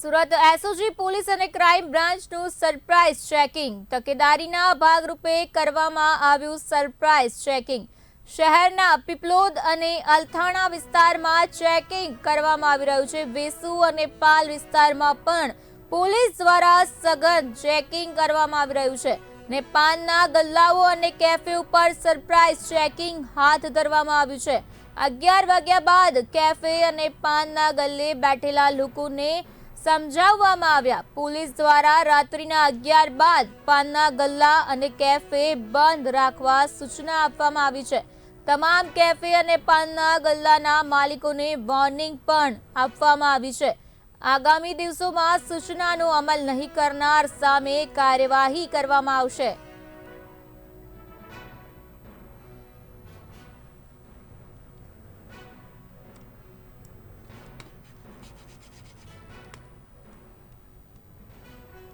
Surat SOG police અને crime બ્રાન્ચનું surprise checking. તકેદારીના ભાગરૂપે કરવામાં આવ્યું સરપ્રાઇઝ ચેકિંગ. શહેરના પીપલોદ અને અલથાણા વિસ્તારમાં ચેકિંગ કરવામાં આવી રહ્યું છે. વેસુ અને પાલ વિસ્તારમાં પણ પોલીસ દ્વારા સઘન ચેકિંગ કરવામાં આવી રહ્યું છે. ને પાનના ગલ્લાઓ અને કેફે ઉપર સરપ્રાઇઝ ચેકિંગ હાથ ધરવામાં આવ્યું છે. અગિયાર વાગ્યા બાદ કેફે અને પાનના ગલ્લે બેઠેલા લોકોને સમજાવવામાં આવ્યા. પોલીસ દ્વારા રાત્રિના અગિયાર બાદ પાનના ગલ્લા અને કેફે બંધ રાખવા સૂચના આપવામાં આવી છે. તમામ કેફે અને પાનના ગલ્લાના માલિકોને વોર્નિંગ પણ આપવામાં આવી છે. આગામી દિવસોમાં સૂચનાનો અમલ નહીં કરનાર સામે કાર્યવાહી કરવામાં આવશે.